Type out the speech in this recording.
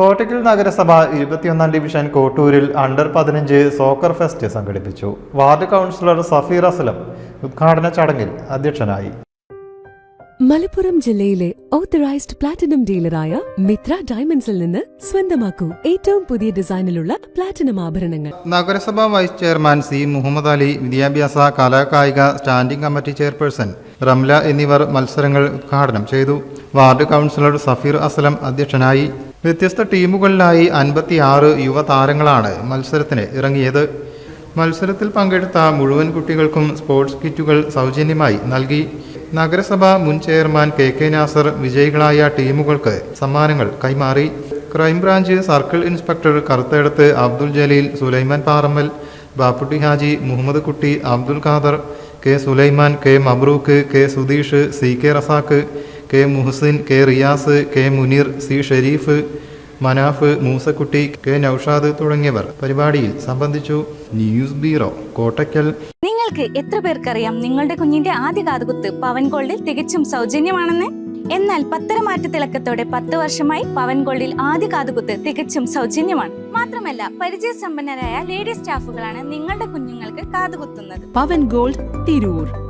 കോട്ടക്കൽ നഗരസഭ ഇരുപത്തിയൊന്നാം ഡിവിഷൻ കോട്ടൂരിൽ അണ്ടർ പതിനഞ്ച് സോക്കർ ഫെസ്റ്റ് സംഘടിപ്പിച്ചു. വാർഡ് കൗൺസിലർ സഫീർ അസലം ഉദ്ഘാടന ചടങ്ങിൽ അധ്യക്ഷനായി. മലപ്പുറം ജില്ലയിലെ ഓത്തറൈസ്ഡ് പ്ലാറ്റിനം ഡീലറായ മിത്ര ഡയമണ്ട്സിൽ നിന്ന് സ്വന്തമാക്കൂ ഏറ്റവും പുതിയ ഡിസൈനിലുള്ള പ്ലാറ്റിനം ആഭരണങ്ങൾ. നഗരസഭാ vice chairman C Muhammad Ali വിദ്യാഭ്യാസ കലാകായിക സ്റ്റാൻഡിംഗ് കമ്മിറ്റി ചെയർപേഴ്സൺ റംല എന്നിവർ മത്സരങ്ങൾ ഉദ്ഘാടനം ചെയ്തു. വാർഡ് കൗൺസിലർ സഫീർ അസലം അധ്യക്ഷനായി. വ്യത്യസ്ത ടീമുകളിലായി അൻപത്തിയാറ് യുവതാരങ്ങളാണ് മത്സരത്തിന് ഇറങ്ങിയത്. മത്സരത്തിൽ പങ്കെടുത്ത മുഴുവൻ കുട്ടികൾക്കും സ്പോർട്സ് കിറ്റുകൾ സൗജന്യമായി നൽകി. നഗരസഭ മുൻ ചെയർമാൻ കെ കെ നാസർ വിജയികളായ ടീമുകൾക്ക് സമ്മാനങ്ങൾ കൈമാറി. Crime branch circle inspector Karuthedath Abdul Jaleel Sulaiman Parammal Bapputty Haji Muhammad Kutty Abdul Khader K Sulaiman K Mabrook K Sudheesh C K Razak K Muhsin K Riyas K Muneer C Shareef Manaf Moosakutty K Noushad തുടങ്ങിയവർ പരിപാടിയിൽ സംബന്ധിച്ചു news bureau Kottakkal. നിങ്ങൾക്ക് എത്ര പേർക്കറിയാം നിങ്ങളുടെ കുഞ്ഞിന്റെ ആദ്യ കാതുകുത്ത് പവൻ ഗോൾഡിൽ തികച്ചും സൗജന്യമാണെന്ന്? എന്നാൽ പത്തരമാറ്റ തിളക്കത്തോടെ പത്ത് വർഷമായി പവൻ ഗോൾഡിൽ ആദ്യ കാതുകുത്ത് തികച്ചും സൗജന്യമാണ്. മാത്രമല്ല പരിചയസമ്പന്നരായ ലേഡി സ്റ്റാഫുകളാണ് നിങ്ങളുടെ കുഞ്ഞുങ്ങൾക്ക് കാതുകുത്തുന്നത്. Pavan gold Tirur.